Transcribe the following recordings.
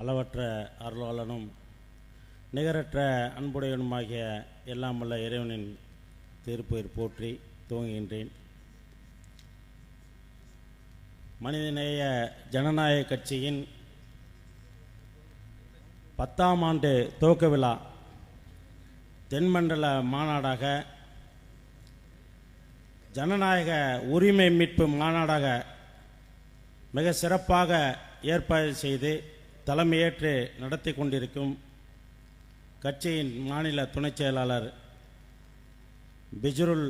அளவற்ற அருளாளனும் நிகரற்ற அன்புடையனுமாகிய எல்லாம் வல்ல இறைவனின் திருப்பெயர் போற்றி துவங்குகின்றேன். மனிதநேய ஜனநாயக கட்சியின் பத்தாம் ஆண்டு துவக்க விழா தென்மண்டல மாநாடாக ஜனநாயக உரிமை மீட்பு மாநாடாக மிக சிறப்பாக ஏற்பாடு செய்து தலைமையேற்று நடத்தி கொண்டிருக்கும் கட்சியின் மாநில துணைச் செயலாளர் பிஜ்ருல்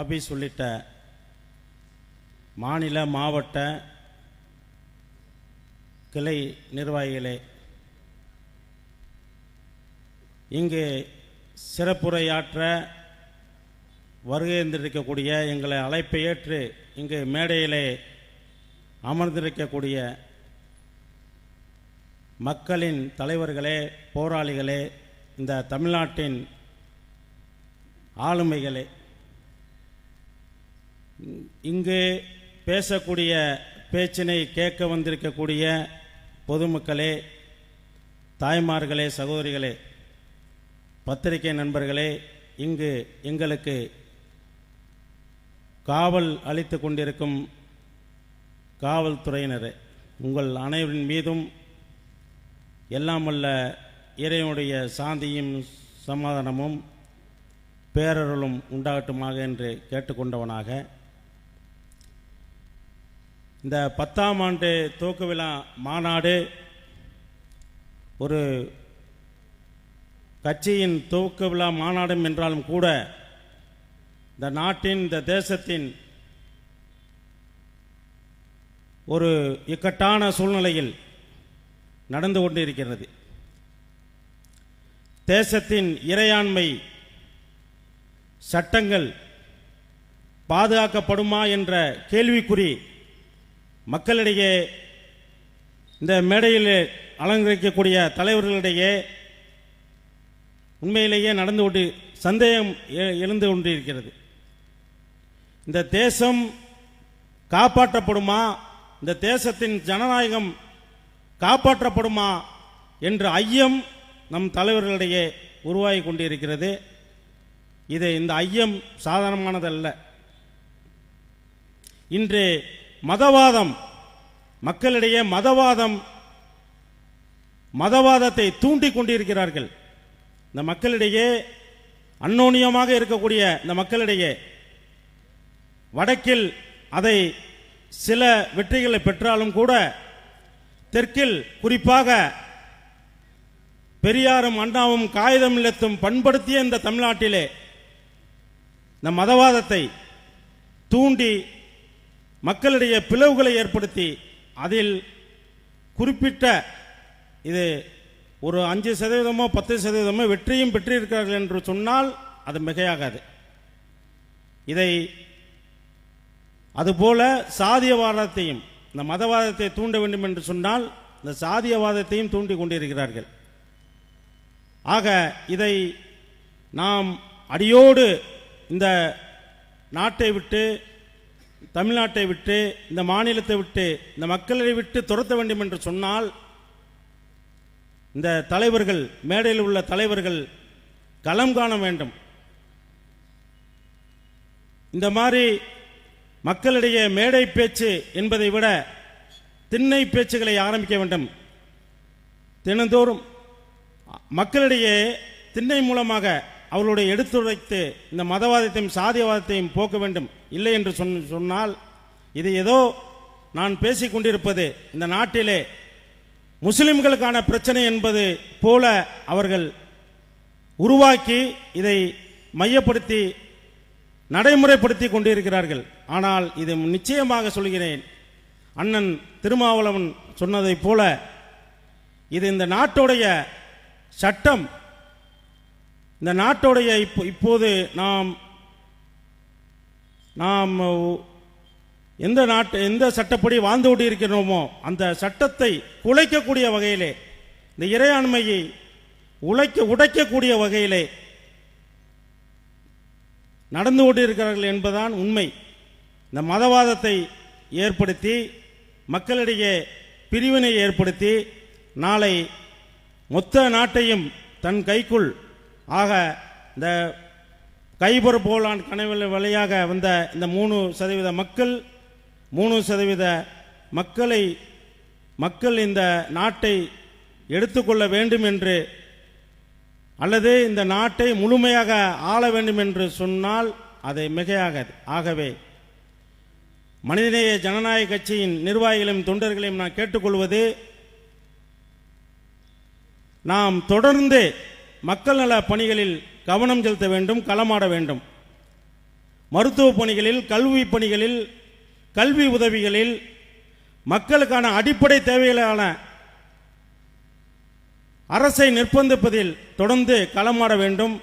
ஆபீஸ் உள்ளிட்ட மாநில மாவட்ட கிளை நிர்வாகிகளே இங்கு சிறப்புரையாற்ற வருகைந்திருக்கக்கூடிய எங்களை அழைப்பை ஏற்று இங்கு மேடையிலே அமர்ந்திருக்கக்கூடிய மக்களின் தலைவர்களே போராளிகளே இந்த தமிழ்நாட்டின் ஆளுமைகளே. இங்கு பேசக்கூடிய பேச்சினை கேட்க வந்திருக்கக்கூடிய பொதுமக்களே தாய்மார்களே சகோதரிகளே பத்திரிகை நண்பர்களே இங்கு எங்களுக்கு காவல் அளித்து கொண்டிருக்கும் காவல்துறையினரே உங்கள் அனைவரின் மீதும் எல்லாம் வல்ல இறைவனுடைய சாந்தியும் சமாதானமும் பேரருளும் உண்டாகட்டுமாக என்று கேட்டுக்கொண்டவனாக. இந்த பத்தாம் ஆண்டு துவக்க விழா மாநாடு ஒரு கட்சியின் துவக்க விழா மாநாடும் என்றாலும் கூட இந்த நாட்டின் இந்த தேசத்தின் ஒரு இக்கட்டான சூழ்நிலையில் நடந்து கொண்டிருக்கிறது. தேசத்தின் இறையாண்மை சட்டங்கள் பாதுகாக்கப்படுமா என்ற கேள்விக்குறி மக்களிடையே இந்த மேடையில் அலங்கரிக்கக்கூடிய தலைவர்களிடையே உண்மையிலேயே நடந்து கொண்டு சந்தேகம் எ- எழுந்து கொண்டிருக்கிறது. இந்த தேசம் காப்பாற்றப்படுமா? இந்த தேசத்தின் ஜனநாயகம் காப்பாற்றப்படுமா என்ற ஐயம் நம் தலைவர்களிடையே உருவாகி கொண்டிருக்கிறது. இது இந்த ஐயம் சாதாரணமானதல்ல. இன்று மதவாதம் மக்களிடையே மதவாதம் மதவாதத்தை தூண்டி கொண்டிருக்கிறார்கள். இந்த மக்களிடையே அன்னோனியமாக இருக்கக்கூடிய இந்த மக்களிடையே வடக்கில் அதை சில வெற்றிகளை பெற்றாலும் கூட தெற்கில் குறிப்பாக பெரியாரும் அண்ணாவும் காகிதம் இல்லத்தும் பண்படுத்திய இந்த தமிழ்நாட்டிலே இந்த மதவாதத்தை தூண்டி மக்களிடையே பிளவுகளை ஏற்படுத்தி அதில் குறிப்பிட்ட இது ஒரு அஞ்சு சதவீதமோ பத்து சதவீதமோ வெற்றியும் பெற்றிருக்கிறார்கள் என்று சொன்னால் அது மிகையாகாது. இதை அதுபோல சாதியவாதத்தையும் இந்த மதவாதத்தை தூண்ட வேண்டும் என்று சொன்னால் இந்த சாதியவாதத்தையும் தூண்டி கொண்டிருக்கிறார்கள். ஆக இதை நாம் அடியோடு இந்த நாட்டை விட்டு தமிழ்நாட்டை விட்டு இந்த மாநிலத்தை விட்டு இந்த மக்களை விட்டு துரத்த வேண்டும் என்று சொன்னால் இந்த தலைவர்கள் மேடையில் உள்ள தலைவர்கள் களம் காண வேண்டும். இந்த மாதிரி மக்களிடையே மேடை பேச்சு என்பதை விட திண்ணை பேச்சுகளை ஆரம்பிக்க வேண்டும். தினந்தோறும் மக்களிடையே திண்ணை மூலமாக அவர்களுடைய எடுத்துரைத்து இந்த மதவாதத்தையும் சாதியவாதத்தையும் போக்க வேண்டும். இல்லை என்று சொன்ன- சொன்னால் இது ஏதோ நான் பேசிக் கொண்டிருப்பது இந்த நாட்டிலே முஸ்லிம்களுக்கான பிரச்சனை என்பது போல அவர்கள் உருவாக்கி இதை மையப்படுத்தி நடைமுறைப்படுத்தி கொண்டிருக்கிறார்கள். ஆனால் இது நிச்சயமாக சொல்கிறேன். அண்ணன் திருமாவளவன் சொன்னதைப் போல இது இந்த நாட்டுடைய சட்டம். இந்த நாட்டுடைய இப்போ இப்போது நாம் நாம் எந்த நாட்டு எந்த சட்டப்படி வாழ்ந்து கொண்டிருக்கிறோமோ அந்த சட்டத்தை குலைக்கக்கூடிய வகையிலே இந்த இறையாண்மையை உழைக்க உடைக்கக்கூடிய வகையிலே நடந்து கொண்டிருக்கிறார்கள் என்பதுதான் உண்மை. இந்த மதவாதத்தை ஏற்படுத்தி மக்களிடையே பிரிவினை ஏற்படுத்தி நாளை மொத்த நாட்டையும் தன் கைக்குள் ஆக இந்த கைபர் போலான் கனவில் வழியாக வந்த இந்த மூணு சதவீத மக்கள் மூணு சதவீத மக்களை மக்கள் இந்த நாட்டை எடுத்துக்கொள்ள வேண்டும் என்று அல்லது இந்த நாட்டை முழுமையாக ஆள வேண்டும் என்று சொன்னால் அதை மிகையாகாது ஆகவே மனிதநேய ஜனநாயக கட்சியின் நிர்வாகிகளையும் தொண்டர்களையும் நான் கேட்டுக்கொள்வது நாம் தொடர்ந்து மக்கள் நல பணிகளில் கவனம் செலுத்த வேண்டும் களமாட வேண்டும். மருத்துவ பணிகளில் கல்வி பணிகளில் கல்வி உதவிகளில் மக்களுக்கான அடிப்படை தேவைகளான அரசை நிர்பந்திப்பதில் தொடர்ந்து களமாட வேண்டும்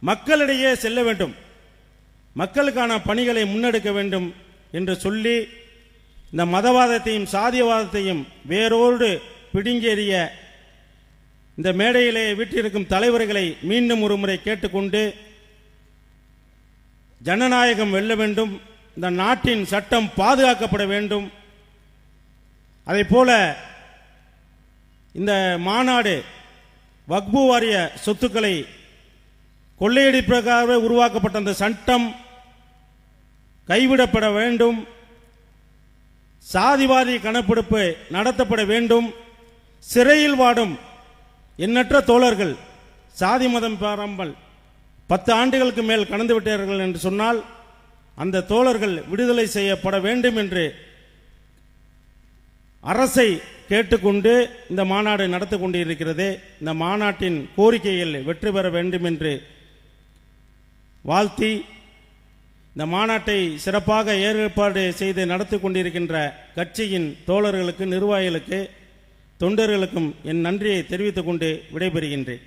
மக்களிடையே செல்ல வேண்டும் மக்களுக்கான பணிகளை முன்னெடுக்க வேண்டும் என்று சொல்லி இந்த மதவாதத்தையும் சாதியவாதத்தையும் வேரோடு பிடுங்கேறிய இந்த மேடையிலே வீட்டிருக்கும் தலைவர்களை மீண்டும் ஒரு முறை கேட்டுக்கொண்டு ஜனநாயகம் வெல்ல வேண்டும் இந்த நாட்டின் சட்டம் பாதுகாக்கப்பட வேண்டும். அதே போல இந்த மாநாடு வக்பு வாரிய சொத்துக்களை கொள்ளையடிப்பதற்காகவே உருவாக்கப்பட்ட அந்த சட்டம் கைவிடப்பட வேண்டும். சாதிவாரி கணப்பிடுப்பு நடத்தப்பட வேண்டும். சிறையில் வாடும் எண்ணற்ற தோழர்கள் சாதி மதம் பாராமல் பத்து ஆண்டுகளுக்கு மேல் கடந்து விட்டார்கள் என்று சொன்னால் அந்த தோழர்கள் விடுதலை செய்யப்பட வேண்டும் என்று அரசை கேட்டுக்கொண்டு இந்த மாநாடு நடத்தி கொண்டிருக்கிறது. இந்த மாநாட்டின் கோரிக்கையில் வெற்றி பெற வேண்டும் என்று வாழ்த்தி இந்த மாநாட்டை சிறப்பாக ஏற்பாடு செய்து நடத்தி கொண்டிருக்கின்ற கட்சியின் தோழர்களுக்கு நிர்வாகிகளுக்கு தொண்டர்களுக்கும் என் நன்றியை தெரிவித்துக் கொண்டு விடைபெறுகின்றேன்.